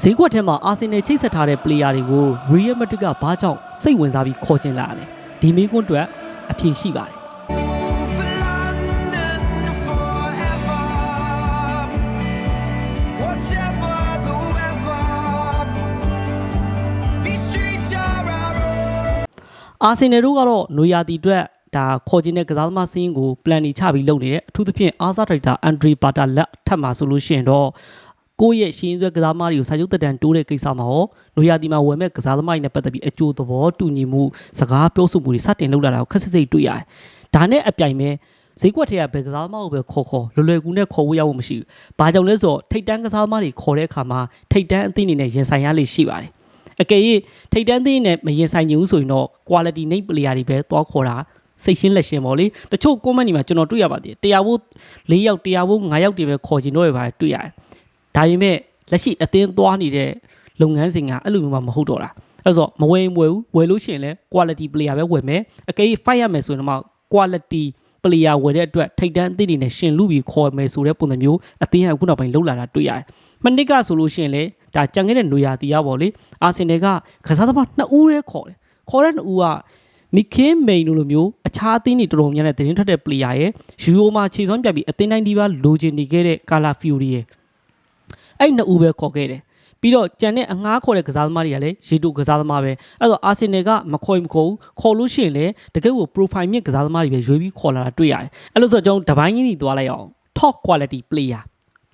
ဈေးကွက်ထဲမှာအာဆင်နယ်ချိတ်ဆက်ထားတဲ့ player တွေကို Real Madrid ကဘာကြောင့်စိတ်ဝင်စားပြီးခေါ်ချင်လာရလဲဒီမိကွန်းအတွက်အဖြေရှိပါတယ် for London forever. Whatever the weather, these streets are our own. အာဆင်နယ်တို့ကတော့နွေရာသီအတွက်ဒါခေါ်ချင်တဲ့ကစားသမားစင်းကို plan နေချပြီးလုပ်နေတယ်အထူးသဖြင့်အာဆာဒရိုက်တာအန်ဒရီဘာတာလက်ထပ်မှာဆိုလို့ရှိရင်တော့ ကိုယ့်ရဲ့ရှင်းဆွဲကစားသမားတွေကိုစာချုပ်တက်တန်တိုးတဲ့ကိစ္စမှာရောနွေရာသီမှာဝယ်မဲ့ကစားသမားတွေနဲ့ပတ်သက်ပြီးအကျိုးသဘောတူညီမှုစကားပြောဆိုမှုတွေစတင်လုပ်လာတာကိုခက်စစ်စစ်တွေ့ရတယ်။ဒါနဲ့အပြိုင်ပဲဈေးကွက်ထဲကဘယ်ကစားသမားကိုပဲခေါ်ခေါ်လွယ်လွယ်ကူနဲ့ခေါ်ဖို့ရဖို့မရှိဘူး။ဘာကြောင့်လဲဆိုတော့ထိတ်တန်းကစားသမားတွေခေါ်တဲ့အခါမှာထိတ်တန်းအသင်းတွေနဲ့ရင်ဆိုင်ရလိမ့်ရှိပါတယ်။အကယ်၍ထိတ်တန်းအသင်းနဲ့မရင်ဆိုင်ချင်ဘူးဆိုရင်တော့ quality နိမ့် player တွေပဲသွားခေါ်တာစိတ်ရှင်းလက်ရှင်းပေါ့လေတချို့ comment တွေမှာကျွန်တော်တွေ့ရပါသေးတယ်တရားဖို့၄ယောက်တရားဖို့၅ယောက်တွေပဲခေါ်ချင်တော့ရပါတွေ့ရတယ် ဒါပေမဲ့လက်ရှိအသင်းသွားနေတဲ့လုပ်ငန်းစဉ်ကအဲ့လိုမျိုးမှမဟုတ်တော့တာအဲ့ဆိုမဝယ်မဝယ်ဘူးဝယ်လို့ရှိရင်လည်း quality player ပဲဝယ်မယ်အကယ်၍ fight ရမယ်ဆိုရင်တော့မှ quality player ဝယ်တဲ့အတွက်ထိတ်တန်းအသင်းတွေနဲ့ရှင်လူပြီးခေါ်မယ်ဆိုတဲ့ပုံစံမျိုးအသင်းကအခုနောက်ပိုင်းလှုပ်လာတာတွေ့ရတယ်မနစ်ကဆိုလို့ရှိရင်လေဒါကြံခဲ့တဲ့နွေရာသီရပါလေအာဆင်နယ်ကကစားသမားနှစ်ဦးတည်းခေါ်တယ်ခေါ်တဲ့နှစ်ဦးကမီခင်းမိန်လိုလိုမျိုးအခြားအသင်းတွေတော်တော်များများနဲ့တင်းထွက်တဲ့ player ရဲ့ယူရိုမှာခြေစွမ်းပြတ်ပြီးအသင်းတိုင်းဒီပါလိုချင်နေခဲ့တဲ့ကာလာဖီယိုရီရဲ့ အဲ့နှစ်ဦးပဲခေါ်ခဲ့တယ်ပြီးတော့ကြံတဲ့အငှားခေါ်တဲ့ကစားသမားတွေကလည်းရေတူကစားသမားပဲအဲ့တော့အာဆင်နယ်ကမခေါ်ရင်မခေါ်ဘူးခေါ်လို့ရှိရင်လည်းတကယ်ကို profile မြင့်ကစားသမားတွေပဲရွေးပြီးခေါ်လာတာတွေ့ရတယ်အဲ့လို့ဆိုတော့ကျွန်တော်တပိုင်းကြီးစီသွားလိုက်အောင် top quality player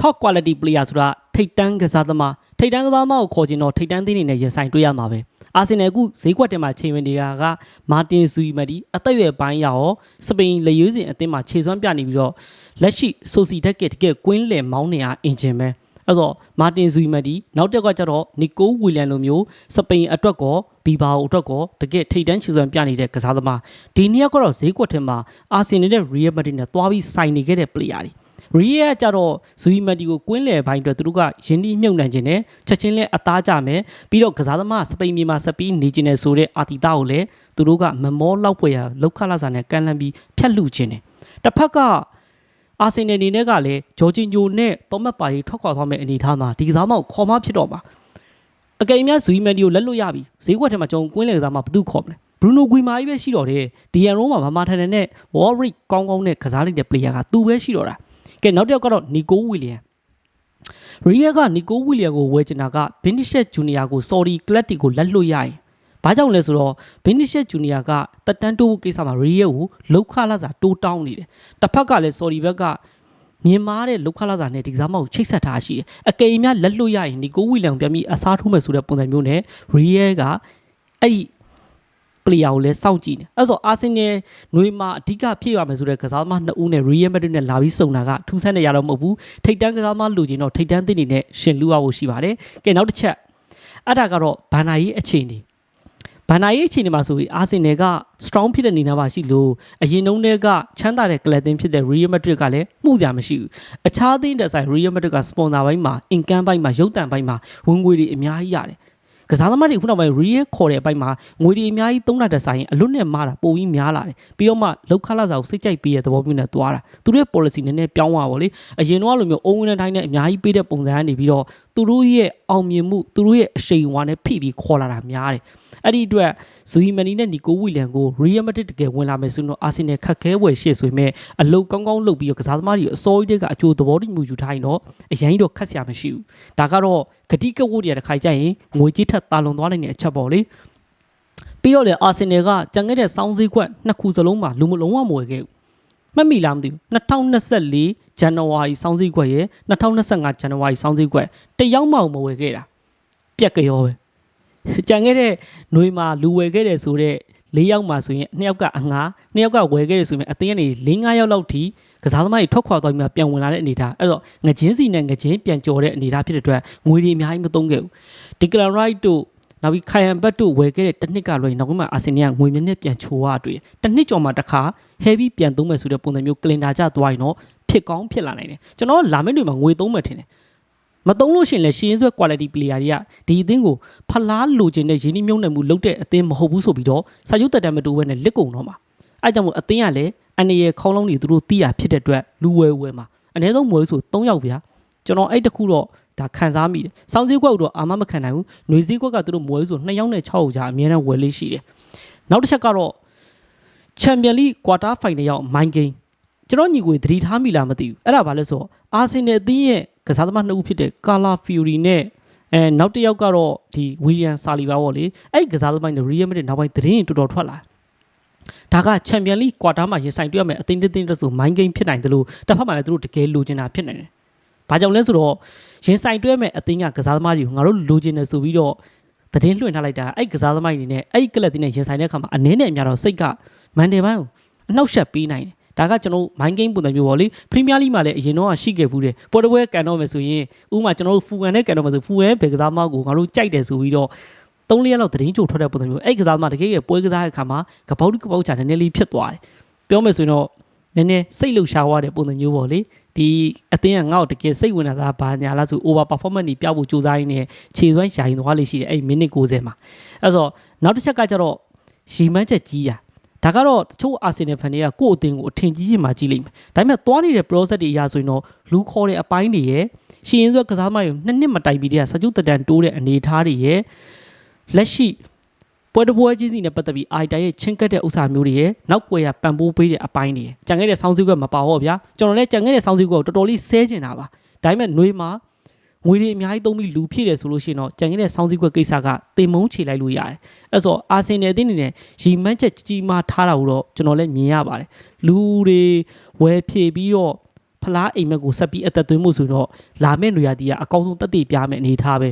top quality player ဆိုတာထိတ်တန်းကစားသမားထိတ်တန်းကစားသမားကိုခေါ်ချင်တော့ထိတ်တန်းသင်းတွေနဲ့ရင်ဆိုင်တွေ့ရမှာပဲအာဆင်နယ်အခုဈေးကွက်ထဲမှာချိန်ဝင်နေတာကမာတင်ဇူီမတီအသက်အရွယ်ပိုင်းရရောစပိန်လေရွေးစင်အသင်းမှာခြေစွမ်းပြနေပြီးတော့လက်ရှိဆိုစီတက်ကတကယ်ကွင်းလယ်မောင်းနေအားအင်ဂျင်ပဲ အဲ့တော့မာတင်ဇူီမတီနောက်တက်ကကျတော့နီကိုဝီလန်လိုမျိုးစပိန်အတွက်ကောဘီဘာအိုအတွက်ကောတကယ်ထိတ်တန်းခြေစွမ်းပြနေတဲ့ကစားသမားဒီနှစ်ယောက်ကတော့ဈေးကွက်ထဲမှာအာဆင်နယ်နဲ့ရီယယ်မက်ဒရစ်နဲ့တွားပြီးဆိုင်နေခဲ့တဲ့ player တွေရီယယ်ကကြတော့ဇူီမက်တီကိုကွင်းလယ်ပိုင်းအတွက်သူတို့ကရင်းနှီးမြုပ်နှံခြင်းနဲ့ချက်ချင်းလဲအသားကြမယ်ပြီးတော့ကစားသမားစပိန်မြေမှာဆက်ပြီးနေခြင်းနဲ့ဆိုတဲ့အာတီတာကိုလည်းသူတို့ကမမောလောက်ပွေရလောက်ခလာစာနဲ့ကန်လန်ပြီးဖြတ်လူခြင်းတယ်တစ်ဖက်က အာဆင်နယ်အနေနဲ့ကလည်းဂျော်ဂျင်ညိုနဲ့တောမတ်ပါရီထွက်ခွာသွားမယ့်အနေအထားမှာဒီကစားမကိုခေါ်မဖြစ်တော့မှာအကယ်၍ဇူီမက်တီကိုလက်လွတ်ရပြီဈေးကွက်ထဲမှာကျွန်တော်ကွင်းလယ်ကစားမဘယ်သူခေါ်မလဲဘရူနိုဂွီမာကြီးပဲရှိတော့တယ်ဒီယန်ရိုးမှာမမာထန်နဲ့ဝေါ်ရစ်ကောင်းကောင်းနဲ့ကစားလိုက်တဲ့ player ကသူပဲရှိတော့တာကဲနောက်တစ်ယောက်ကတော့နီကိုဝီလီယံရီယယ်ကနီကိုဝီလီယံကိုဝယ်ချင်တာကဘင်းနစ်ရှက်ဂျူနီယာကိုဆော်ဒီကလပ်တီကိုလက်လွတ်ရရင် ဘာကြောင့်လဲဆိုတော့ဘင်းနစ်ရှက်ဂျူနီယာကတက်တန်းတိုးဖို့ကိစ္စမှာရီယယ်ကိုလောက်ခလာစာတိုးတောင်းနေတယ်တစ်ဖက်ကလည်းဆော်ဒီဘက်ကမြင်မာတဲ့လောက်ခလာစာနဲ့ဒီကစားမကိုချိတ်ဆက်ထားရှိတယ်အကယ်၍များလက်လွတ်ရရင်နီကိုဝီလီယံပြန်ပြီးအစားထိုးမယ်ဆိုတဲ့ပုံစံမျိုးနဲ့ရီယယ်ကအဲ့ဒီ player ကိုလည်းစောင့်ကြည့်နေအဲ့ဆိုအာဆင်နယ်ຫນွေမှာအဓိကဖြစ်ရမယ်ဆိုတဲ့ကစားသမားနှစ်ဦးနဲ့ Real Madrid နဲ့လာပြီးစုံတာကထူးဆန်းနေရတော့မဟုတ်ဘူးထိတ်တန်းကစားသမားလူချင်းတော့ထိတ်တန်းသင်းတွေနဲ့ရှင်လူရဖို့ရှိပါတယ်ကဲနောက်တစ်ချက်အဲ့ဒါကတော့ဘန်နာရေးအခြေအနေ ဘန်နာရေးအခြေအနေမှာဆိုပြီးအာဆင်နယ်က strong ဖြစ်တဲ့နေနာမှာရှိလို့အရင်တုန်းကချမ်းသာတဲ့ကလပ်တင်ဖြစ်တဲ့ Real Madrid ကလည်းမှုစရာမရှိဘူးအခြားသင်းတဲ့ဆိုင် Real Madrid က sponsor ဘိုင်းမှာ income ဘိုင်းမှာရုပ်တံဘိုင်းမှာဝင်ငွေတွေအများကြီးရတယ်ကစားသမားတွေခုနောက်ပိုင်း real ခေါ်တဲ့အပိုင်းမှာငွေတွေအများကြီးသုံးတာတဲ့ဆိုင်အလွတ်နဲ့မာတာပိုပြီးများလာတယ်ပြီးတော့မှလောက်ခလာစာကိုစိတ်ကြိုက်ပေးတဲ့သဘောမျိုးနဲ့သွားတာသူတို့ရဲ့ policy နည်းနည်းပြောင်းသွားပါဗောလေအရင်တော့လိုမျိုးအုံဝင်တဲ့တိုင်းနဲ့အများကြီးပေးတဲ့ပုံစံကနေပြီးတော့သူတို့ရဲ့အောင်မြင်မှုသူတို့ရဲ့အရှိန်အဝါနဲ့ဖိပြီးခေါ်လာတာများတယ်အဲ့ဒီအတွက်ဇူီမနီနဲ့နီကိုဝီလန်ကို Real Madrid တကယ်ဝင်လာမယ်ဆိုတော့အာဆင်နယ်ခက်ခဲဝယ်ရှေ့ဆိုပေမဲ့အလုတ်ကောင်းကောင်းလုပ်ပြီးတော့ကစားသမားတွေအစိုးရကအကျိုးသဘောတူမှုယူထားရင်တော့အရင်တော့ခက်စရာမရှိဘူးဒါကတော့ဂတိကဝတ်တွေတစ်ခါကြရင်ငွေကြီးထက်တာလွန်သွားနိုင်တဲ့အချက်ပေါ့လေပြီးတော့လေအာဆင်နယ်ကကြံခဲ့တဲ့စောင်းစည်းခွက်နှစ်ခုစလုံးမှာလူမလုံးဝမဝယ်ခဲ့ဘူး မှတ်မိလားမသိဘူး2024ဇန်နဝါရီစောင်းစည်းခွက်ရဲ့2025ဇန်နဝါရီစောင်းစည်းခွက်တယောက်မှမဝယ်ခဲ့တာပြက်ကြောပဲကြံခဲ့တဲ့ຫນွေမှာလူဝယ်ခဲ့တယ်ဆိုတော့၄ယောက်မှာဆိုရင်နှစ်ယောက်ကအငှားနှစ်ယောက်ကဝယ်ခဲ့တယ်ဆိုရင်အတင်းကနေ၄၅ယောက်လောက်ထိကစားသမားတွေထွက်ခွာသွားပြီးမှပြန်ဝင်လာတဲ့အနေအထားအဲ့တော့ငချင်းစီနဲ့ငချင်းပြန်ကြော်တဲ့အနေအထားဖြစ်တဲ့အတွက်ငွေတွေအများကြီးမသုံးခဲ့ဘူးဒီကလန်ရိုက်တို့ နောက်ပြီးခိုင်ယန်ဘတ်တို့ဝယ်ခဲ့တဲ့တစ်နှစ်ကလွှဲနောက်ပိုင်းမှာအာဆင်နယ်ကငွေမြင့်နဲ့ပြန်ချိုးရတွေ့တစ်နှစ်ကျော်မှတစ်ခါ heavy ပြန်သုံးမယ်ဆိုတဲ့ပုံစံမျိုးကလင်ဒါကျသွားရင်တော့ဖြစ်ကောင်းဖြစ်လာနိုင်တယ်ကျွန်တော်လာမယ့်တွေမှာငွေသုံးမယ်ထင်တယ်မတုံးလို့ရှရင်လဲရှင်းဆွဲ quality player တွေကဒီအသင်းကိုဖလားလိုချင်တဲ့ရင်းနှီးမြှုပ်နှံမှုလုပ်တဲ့အသင်းမဟုတ်ဘူးဆိုပြီးတော့စာချုပ်တက်တမ်းမတူဘဲနဲ့လက်ကုံတော့မှာအဲကြောင့်မို့အသင်းကလည်းအနေရခေါင်းလုံးတွေသူတို့တီးရဖြစ်တဲ့အတွက်လူဝဲဝဲမှာအနည်းဆုံးမွေးဆို3ယောက်ဗျာကျွန်တော်အဲ့တခုတော့ ဒါခံစားမိတယ်။စောင်းစည်းကွက်တော့အာမမခံနိုင်ဘူး။ຫນွေစည်းကွက်ကသူတို့မွဲဆို2ယောက်နဲ့6ယောက်ကြာအများနဲ့ဝယ်လေးရှိတယ်။နောက်တစ်ချက်ကတော့ချန်ပီယံလိကွာတာဖိုင်နယ်ရောက်မိုင်းဂိမ်းကျွန်တော်ညီကိုသတိထားမိလားမသိဘူး။အဲ့ဒါဘာလဲဆိုတော့အာဆင်နယ်အသင်းရဲ့ကစားသမားနှစ်ဦးဖြစ်တဲ့ကာလာဖီယိုရီနဲ့အဲနောက်တစ်ယောက်ကတော့ဒီဝီလီယံဆာလီဘာပေါ့လေ။အဲ့ဒီကစားသမားတွေရီယယ်မက်ဒရစ်နောက်ပိုင်းသတင်းတွေတော်တော်ထွက်လာတယ်ဒါကချန်ပီယံလိကွာတာမှာရင်ဆိုင်တွေ့ရမယ်အသင်းတစ်သင်းတစ်ဆိုမိုင်းဂိမ်းဖြစ်နိုင်တယ်လို့တစ်ဖက်မှာလည်းသူတို့တကယ်လိုချင်တာဖြစ်နိုင်တယ်။ ဘာကြောင့်လဲဆိုတော့ရင်ဆိုင်တွေ့ရမယ်အသင်းကကစားသမားတွေကိုငါတို့လိုချင်တယ်ဆိုပြီးတော့သတင်းလွှင့်ထားလိုက်တာအဲ့ကစားသမားတွေနဲ့အဲ့ကလပ်တင်းနဲ့ရင်ဆိုင်တဲ့အခါမှာအနည်းနဲ့အများတော့စိတ်ကမန်တယ်ပိုင်းကိုအနှောက်ယှက်ပေးနိုင်တယ်။ဒါကကျွန်တော်မိုင်းဂိမ်းပုံစံမျိုးပေါ့လေပရီးမီးယားလိမှာလည်းအရင်တော့ရှိခဲ့ဘူးတယ်ပေါ်တပွဲကန်တော့မယ်ဆိုရင်ဥပမာကျွန်တော်တို့ဖူကန်နဲ့ကန်တော့မယ်ဆိုဖူကန်ဘယ်ကစားသမားကိုငါတို့ကြိုက်တယ်ဆိုပြီးတော့သုံးလေးရက်လောက်သတင်းကြိုထွက်တဲ့ပုံစံမျိုးအဲ့ကစားသမားတကယ်ရဲ့ပွဲကစားတဲ့အခါမှာကပောက်တိကပောက်ချာနည်းနည်းလေးဖြစ်သွားတယ်ပြောမယ်ဆိုရင်တော့နည်းနည်းစိတ်လှုပ်ရှားသွားတဲ့ပုံစံမျိုးပေါ့လေ ဒီအသင်းကငါ့ကိုတကယ်စိတ်ဝင်တာဘာညာလားဆို over performance တွေပြဖို့ကြိုးစားရင်းနဲ့ခြေစွမ်းရှာရင်သွားလိမ့်ရှိတယ်အဲ့မိနစ်90မှာအဲ့ဆိုနောက်တစ်ချက်ကကျတော့ရီမန်းချက်ကြီးရဒါကတော့တချို့အာဆင်နယ်ဖန်တွေကကိုယ့်အသင်းကိုအထင်ကြီးကြီးမှကြီးလိမ့်မယ်ဒါပေမဲ့သွားနေတဲ့ process တွေအရဆိုရင်တော့လူခေါ်တဲ့အပိုင်းတွေရဲ့ရှင်ရင်ဆိုကစားမရုံနှစ်နှစ်မတိုင်ပြီးတည်းကစကြုတတန်တိုးတဲ့အနေအထားတွေရဲ့လက်ရှိ ပွဲတစ်ပွဲချင်းစီနဲ့ပတ်သက်ပြီးအိုင်တာရဲ့ချင်းကတ်တဲ့ဥစ္စာမျိုးတွေရဲ့နောက်ွယ်ရပံပိုးပေးတဲ့အပိုင်းတွေရဲ့ကြံခဲ့တဲ့ဆောင်းစည်းကွက်မပါဟောဗျာကျွန်တော်လည်းကြံခဲ့တဲ့ဆောင်းစည်းကွက်ကိုတော်တော်လေးဆဲကျင်တာပါဒါပေမဲ့ຫນွေမှာငွေတွေအများကြီးသုံးပြီးလူဖြည့်တယ်ဆိုလို့ရှိရင်တော့ကြံခဲ့တဲ့ဆောင်းစည်းကွက်ကိစ္စကတင်မုန်းချေလိုက်လို့ရတယ်အဲ့ဆိုအာဆင်နယ်အသင်းအနေနဲ့ရီမန်းချက်ကြီးကြီးမားထားတာကိုတော့ကျွန်တော်လည်းမြင်ရပါတယ်လူတွေဝယ်ဖြည့်ပြီးတော့ဖလားအိမ်မက်ကိုဆက်ပြီးအသက်သွင်းမှုဆိုတော့လာမယ့်နေရာတီးကအကောင်းဆုံးတက်တည်ပြမယ်အနေထားပဲ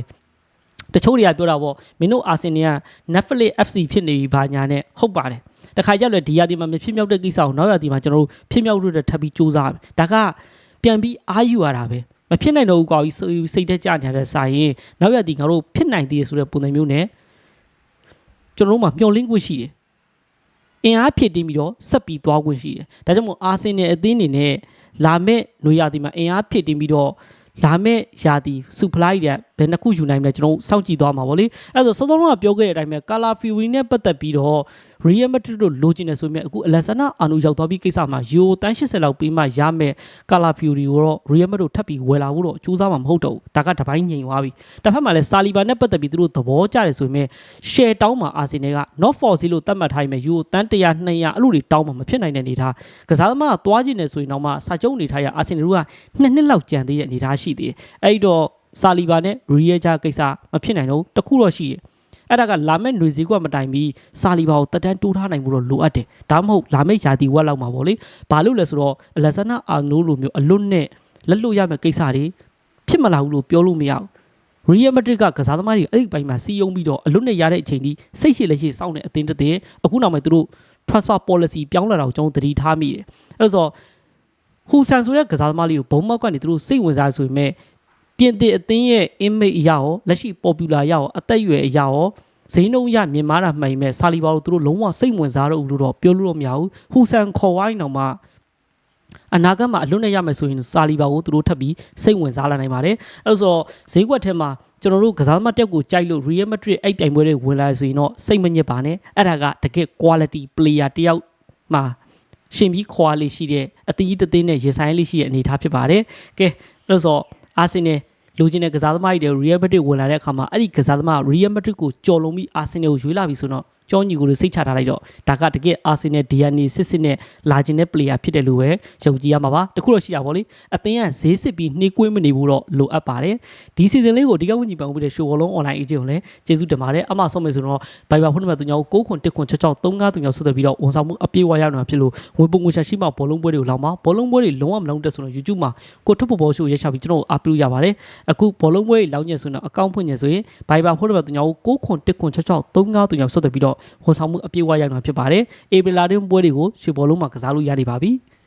တချို့တွေကပြောတာပေါ့မင်းတို့အာဆင်နယ်က Netflix FC ဖြစ်နေပြီဘာညာနဲ့ဟုတ်ပါတယ်တခါကြက်လဲဒီရာဒီမှာမဖြစ်မြောက်တဲ့ကိစ္စကိုနောက်ရာဒီမှာကျွန်တော်တို့ဖြစ်မြောက်လို့ထပ်ပြီးစူးစမ်းမယ်ဒါကပြန်ပြီးအာယူရတာပဲမဖြစ်နိုင်တော့ဘူးကွာပြီးစိတ်တက်ကြနေတဲ့စာရင်နောက်ရာဒီငါတို့ဖြစ်နိုင်သေးတယ်ဆိုတဲ့ပုံစံမျိုးနဲ့ကျွန်တော်တို့မှာမျှော်လင့်ခွင့်ရှိတယ်အင်အားဖြစ်တင်းပြီးတော့ဆက်ပြီးသွားခွင့်ရှိတယ်ဒါကြောင့်မို့အာဆင်နယ်အသင်းအနေနဲ့လာမဲ့နွေရာသီမှာအင်အားဖြစ်တင်းပြီးတော့လာမဲ့ရာသီစူဖလိုက်တဲ့ ဘယ်နှခုယူနိုင်မလဲကျွန်တော်စောင့်ကြည့်သွားမှာဗောလေအဲ့ဒါဆိုစောစောကပြောခဲ့တဲ့အတိုင်းပဲကာလာဖီဝီနဲ့ပတ်သက်ပြီးတော့ Real Madrid တို့လိုချင်တယ်ဆိုမြဲအခု Alexander Arnold ရောက်သွားပြီးကိစ္စမှာယူတန်း80လောက်ပြီးမှရမယ်ကာလာဖီဝီကိုတော့ Real Madrid တို့ထပ်ပြီးဝယ်လာဖို့တော့စူးစမ်းမှာမဟုတ်တော့ဘူးဒါကတပိုင်းငြိမ်သွားပြီတစ်ဖက်မှာလည်းဆာလီဘာနဲ့ပတ်သက်ပြီးသူတို့သဘောကျတယ်ဆိုရင် share တောင်းမှာအာဆင်နယ်က not for sale လို့သတ်မှတ်ထားရင်ယူတန်း100 200အဲ့လိုတွေတောင်းမှာမဖြစ်နိုင်တဲ့အနေထားကစားသမားကသွားကျင်တယ်ဆိုရင်တော့မှစာချုပ်အနေထားရအာဆင်နယ်တို့ကနှစ်နှစ်လောက်ကြံသေးတဲ့အနေထားရှိသေးတယ်အဲ့တော့ ဆာလီဘာနဲ့ Real ဂျာကိစ္စမဖြစ်နိုင်တော့တခုတော့ရှိတယ်အဲ့ဒါကလာမဲ့ຫນွေစည်းကွက်မတိုင်ပြီးစာလီဘာကိုတက်တန်းတိုးထားနိုင်မှုတော့လိုအပ်တယ်ဒါမှမဟုတ်လာမဲ့ယာတီဝက်လောက်မှာပေါ့လေဘာလို့လဲဆိုတော့အလက်ဇန်နာအာနိုလိုမျိုးအလွတ်နဲ့လက်လွတ်ရမယ့်ကိစ္စတွေဖြစ်မလာဘူးလို့ပြောလို့မရဘူးရီယယ်မက်ဒရစ်ကကစားသမားတွေအဲ့ဒီပိုင်းမှာစီယုံပြီးတော့အလွတ်နဲ့ရတဲ့အချိန်ဒီစိတ်ရှိလက်ရှိစောင့်တဲ့အသင်းတစ်သင်းအခုနောက်မှာသူတို့ transfer policy ပြောင်းလာတာကိုကျွန်တော်သတိထားမိတယ်အဲ့တော့ဟူဆန်ဆိုတဲ့ကစားသမားလေးကိုဘုံမောက်ကနေသူတို့စိတ်ဝင်စားဆိုပေမဲ့ ပြင်သစ်အသင်းရဲ့ image အရာရောလက်ရှိ popular အရာရောအသက်အရွယ်အရာရောဈေးနှုန်းရမြင်မာတာမှန်မဲ့ဆာလီဘာကိုသူတို့လုံးဝစိတ်ဝင်စားတော့ဘူးလို့တော့ပြောလို့တော့မရဘူးဟူဆန်ခေါ်ဝိုင်းတော့မှအနာဂတ်မှာအလွတ်နဲ့ရမယ်ဆိုရင်ဆာလီဘာကိုသူတို့ထပ်ပြီးစိတ်ဝင်စားလာနိုင်ပါတယ်အဲဆိုတော့ဈေးကွက်ထဲမှာကျွန်တော်တို့ကစားသမားတက်ကိုကြိုက်လို့ Real Madrid အဲ့ပြိုင်ပွဲတွေဝင်လာဆိုရင်တော့စိတ်မညစ်ပါနဲ့အဲ့ဒါကတကယ် quality player တယောက်မှာရှင်ပြီးခွာလေးရှိတဲ့အသီးတသိန်းနဲ့ရင်ဆိုင်လေးရှိတဲ့အနေအထားဖြစ်ပါတယ်ကဲအဲ့ဆို အာဆင်နယ်လူချင်းတဲ့ကစားသမားတွေ Real Madrid ဝင်လာတဲ့အခါမှာအဲ့ဒီကစားသမား Real Madrid ကိုကြော်လုံးပြီး Arsenal ကိုရွေးလာပြီဆိုတော့ ကျောင်းညီကိုတွေစိတ်ချထားလိုက်တော့ဒါကတကယ် Arsenal DNA စစ်စစ်နဲ့လာခြင်းတဲ့ player ဖြစ်တယ်လို့ပဲယုံကြည်ရမှာပါတခုတော့ရှိတာပေါ့လေအသင်းကဈေးစစ်ပြီးနှေးကွေးမနေဘူးတော့လိုအပ်ပါတယ်ဒီ season လေးကိုဒီကဝင်းကြီးပန်ပြီးတဲ့ show ဘောလုံး online agent ကိုလည်းကျေးဇူးတင်ပါတယ်အမှဆုံးမယ်ဆိုတော့ Viber ဖုန်းနံပါတ်3ညော9ခွန်1ခွန်6 6 3 5 3ညောဆက်သွယ်ပြီးတော့ဝန်ဆောင်မှုအပြေးဝရရမှာဖြစ်လို့ငွေပုံငွေရှာရှိမှဘောလုံးပွဲတွေကိုလောင်းပါဘောလုံးပွဲတွေလုံးဝမလုံးတက်ဆိုတော့ YouTube မှာကိုထုတ်ဖို့ဘော show ရက်ချပြီးကျွန်တော်အားပေးလို့ရပါတယ်အခုဘောလုံးပွဲတွေလောင်းညက်ဆိုတော့အကောင့်ဖွင့်ညက်ဆိုရင် Viber ဖုန်းနံပါတ်3ညော9ခွန်1ခွန်6 6 3 5 3ညောဆက်သွယ်ပြီးတော့ဝန်ဆောင်မှုအပြေးဝရရမှာဖြစ်ပါတယ်ဧပြီလတွင်းပွဲတွေကိုရွှေဘောလုံးမှာကစားလို့ရနေပါပြီ။